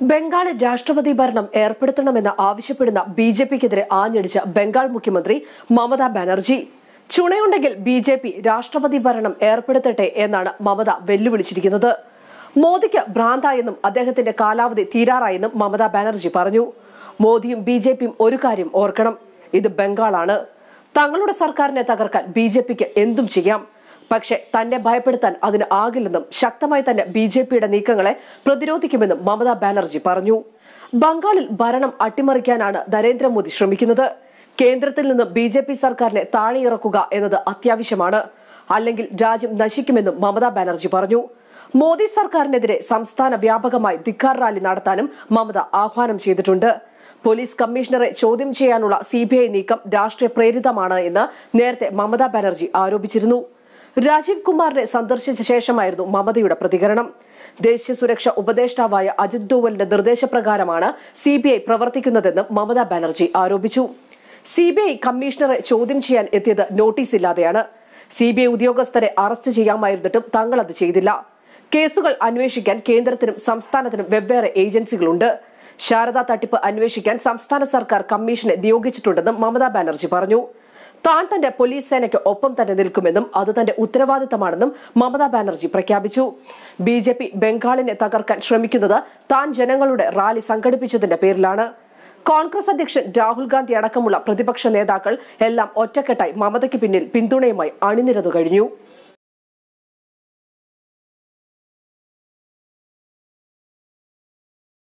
ബംഗാളിൽ രാഷ്ട്രപതി ഭരണം ഏർപ്പെടുത്തണമെന്ന് ആവശ്യപ്പെടുന്ന ബി ജെ പിക്കെതിരെ ആഞ്ഞടിച്ച ബംഗാൾ മുഖ്യമന്ത്രി മമതാ ബാനർജി. ചുണയുണ്ടെങ്കിൽ ബി ജെ പി രാഷ്ട്രപതി ഭരണം ഏർപ്പെടുത്തട്ടെ എന്നാണ് മമത വെല്ലുവിളിച്ചിരിക്കുന്നത്. മോദിക്ക് ഭ്രാന്തായെന്നും അദ്ദേഹത്തിന്റെ കാലാവധി തീരാറായെന്നും മമതാ ബാനർജി പറഞ്ഞു. മോദിയും ബി ജെ പിയും ഒരു കാര്യം ഓർക്കണം. ഇത് ബംഗാളാണ്. തങ്ങളുടെ സർക്കാരിനെ തകർക്കാൻ ബി ജെ പിക്ക് എന്തും ചെയ്യാം. പക്ഷെ തന്നെ ഭയപ്പെടുത്താൻ അതിന് ആകില്ലെന്നും ശക്തമായി തന്നെ ബി ജെ പിയുടെ നീക്കങ്ങളെ പ്രതിരോധിക്കുമെന്നും മമതാ ബാനർജി പറഞ്ഞു. ബംഗാളിൽ ഭരണം അട്ടിമറിക്കാനാണ് നരേന്ദ്രമോദി ശ്രമിക്കുന്നത്. കേന്ദ്രത്തിൽ നിന്ന് ബി ജെ പി സർക്കാരിനെ താഴെയിറക്കുക എന്നത് അത്യാവശ്യമാണ്. അല്ലെങ്കിൽ രാജ്യം നശിക്കുമെന്നും മമതാ ബാനർജി പറഞ്ഞു. മോദി സർക്കാരിനെതിരെ സംസ്ഥാന വ്യാപകമായി ധിക്കാർ റാലി നടത്താനും മമത ആഹ്വാനം ചെയ്തിട്ടുണ്ട്. പോലീസ് കമ്മീഷണറെ ചോദ്യം ചെയ്യാനുള്ള സിബിഐ നീക്കം രാഷ്ട്രീയ പ്രേരിതമാണ് എന്ന് നേരത്തെ മമതാ ബാനർജി ആരോപിച്ചിരുന്നു. രാജീവ് കുമാറിനെ സന്ദർശിച്ച ശേഷമായിരുന്നു മമതയുടെ പ്രതികരണം. ദേശീയ സുരക്ഷാ ഉപദേഷ്ടാവായ അജിത് ഡോവലിന്റെ നിർദ്ദേശപ്രകാരമാണ് സി ബി ഐ പ്രവർത്തിക്കുന്നതെന്ന് മമതാ ബാനർജി ആരോപിച്ചു. സി ബി ഐ കമ്മീഷണറെ ചോദ്യം ചെയ്യാൻ എത്തിയത് നോട്ടീസ് ഇല്ലാതെയാണ്. സി ബി ഐ ഉദ്യോഗസ്ഥരെ അറസ്റ്റ് ചെയ്യാമായിരുന്നിട്ടും തങ്ങൾ അത് ചെയ്തില്ല. കേസുകൾ അന്വേഷിക്കാൻ കേന്ദ്രത്തിനും സംസ്ഥാനത്തിനും വെവ്വേറെ ഏജൻസികളുണ്ട്. ശാരദാ തട്ടിപ്പ് അന്വേഷിക്കാൻ സംസ്ഥാന സർക്കാർ കമ്മീഷനെ നിയോഗിച്ചിട്ടുണ്ടെന്നും മമതാ ബാനർജി പറഞ്ഞു. താൻ തന്റെ പോലീസ് സേനയ്ക്ക് ഒപ്പം തന്നെ നിൽക്കുമെന്നും അത് തന്റെ ഉത്തരവാദിത്തമാണെന്നും മമതാ ബാനർജി പ്രഖ്യാപിച്ചു. ബി ജെ പി ബംഗാളിനെ തകർക്കാൻ ശ്രമിക്കുന്നത് താൻ ജനങ്ങളുടെ റാലി സംഘടിപ്പിച്ചതിന്റെ പേരിലാണ്. കോൺഗ്രസ് അധ്യക്ഷൻ രാഹുൽ ഗാന്ധി അടക്കമുള്ള പ്രതിപക്ഷ നേതാക്കൾ എല്ലാം ഒറ്റക്കെട്ടായി മമതയ്ക്ക് പിന്നിൽ പിന്തുണയുമായി അണിനിരന്നു കഴിഞ്ഞു.